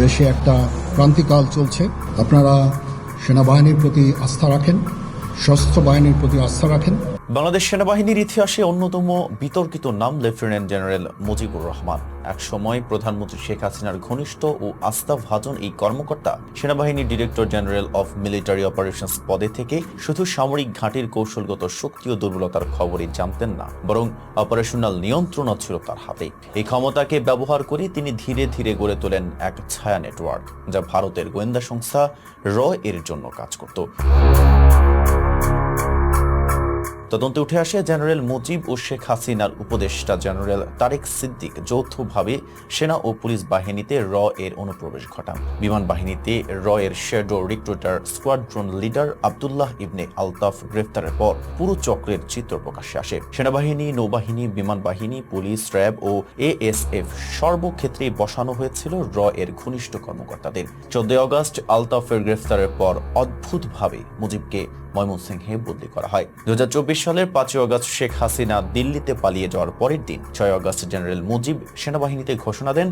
দেশে একটা ক্রান্তিকাল চলছে। আপনারা সেনাবাহিনীর প্রতি আস্থা রাখেন সশস্ত্র বাহিনীর প্রতি আস্থা রাখেন। বাংলাদেশ সেনাবাহিনীর ইতিহাসে অন্যতম বিতর্কিত নাম লেফটেন্যান্ট জেনারেল মুজিবুর রহমান। এক সময় প্রধানমন্ত্রী শেখ হাসিনার ঘনিষ্ঠ ও আস্থাভাজন এই কর্মকর্তা সেনাবাহিনীর director general of military operations পদে থেকে শুধু সামরিক ঘাঁটির কৌশলগত শক্তি ও দুর্বলতার খবরই জানতেন না, বরং অপারেশনাল নিয়ন্ত্রণও ছিল তার হাতে। এই ক্ষমতাকে ব্যবহার করে তিনি ধীরে ধীরে গড়ে তোলেন এক ছায়া নেটওয়ার্ক, যা ভারতের গোয়েন্দা সংস্থা র এর জন্য কাজ করত। তদন্তে উঠে আসে জেনারেল মুজিব ও শেখ হাসিনার উপদেষ্টা জেনারেল তারেক সিদ্দিক যৌথভাবে সেনা ও পুলিশ বাহিনীতে র এর অনুপ্রবেশ ঘটান। বিমান বাহিনীতে র এর shadow recruiter squadron leader Abdullah Ibne Altaf গ্রেফতারের পর পুরো চক্রের চিত্র প্রকাশ্যে আসে। সেনাবাহিনী, নৌবাহিনী, বিমান বাহিনী, পুলিশ, র্যাব ও এএসএফ সর্বক্ষেত্রে বসানো হয়েছিল র এর ঘনিষ্ঠ কর্মকর্তাদের। চোদ্দই আগস্ট আলতাফের গ্রেফতারের পর অদ্ভুতভাবে মুজিবকে ময়মনসিংহে বদলি করা হয়। দু হাজার চব্বিশ সালের পাঁচই আগস্ট শেখ হাসিনা দিল্লিতে পালিয়ে যাওয়ার পরের দিন, ছয় আগস্ট জেনারেল মুজিব সেনাবাহিনীতে ঘোষণা দেন,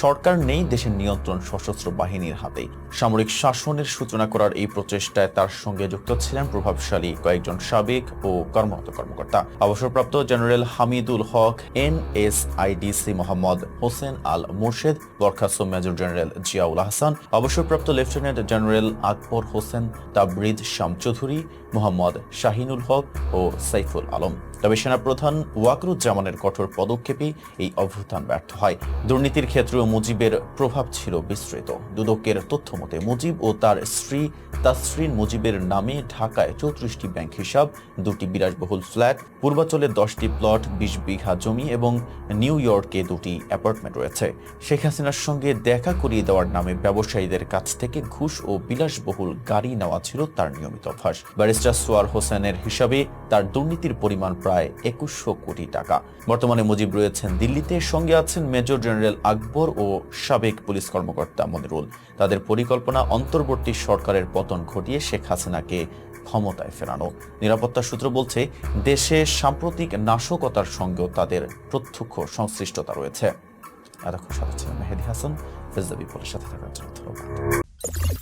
সরকার নেই দেশের নিয়ন্ত্রণ সশস্ত্র বাহিনীর হাতে সামরিক শাসনের সূচনা করার এই প্রচেষ্টায় তার সঙ্গে যুক্ত ছিলেন প্রভাবশালী কয়েকজন সাবেক ও কর্মরত কর্মকর্তা। অবসরপ্রাপ্ত general Hamidul Haque N S IDC Mohammad Hossain Al Murshed বরখাস্ত মেজর জেনারেল জিয়াউল হাসান অবসরপ্রাপ্ত লেফটেন্যান্ট জেনারেল আকবর হোসেন তাবরিদ শামচৌধুরী, মোহাম্মদ শাহিনুল হক ও সাইফুল আলম। তবে সেনাপ্রধান ওয়াকরুজ্জামানের কঠোর পদক্ষেপে এই অভ্যুত্থান ব্যর্থ হয়। দুর্নীতির ক্ষেত্রেও মুজিবের প্রভাব ছিল বিস্তৃত। দুদকের তথ্য মতে, মুজিব ও তার স্ত্রী তাসরিন মুজিবের নামে ঢাকায় চৌত্রিশটি ব্যাংক হিসাব, দুটি বিলাসবহুল ফ্ল্যাট, পূর্বাঞ্চলে দশটি প্লট, বিশ বিঘা জমি এবং নিউ ইয়র্কে দুটি অ্যাপার্টমেন্ট রয়েছে। শেখ হাসিনার সঙ্গে দেখা করিয়ে দেওয়ার নামে ব্যবসায়ীদের কাছ থেকে ঘুষ ও বিলাসবহুল গাড়ি নেওয়া ছিল তার নিয়মিত অভ্যাস। ব্যারিস্টার সোয়ার হোসেনের হিসাবে তার দুর্নীতির পরিমাণ প্রায় একুশশো কোটি টাকা। বর্তমানে মুজিব রয়েছেন দিল্লিতে, সঙ্গে আছেন মেজর জেনারেল আকবর ও সাবেক পুলিশ কর্মকর্তা মনিরুল। তাদের পরিকল্পনা অন্তর্বর্তী সরকারের পতন ঘটিয়ে শেখ হাসিনাকে ক্ষমতায় ফেরানো। নিরাপত্তা সূত্র বলছে, দেশে সাম্প্রতিক নাশকতার সঙ্গেও তাদের প্রত্যক্ষ সংশ্লিষ্টতা রয়েছে। এতক্ষণ সাথে ছিলেন মেহেদি হাসান রেজাবি সাথে থাকার জন্য ধন্যবাদ।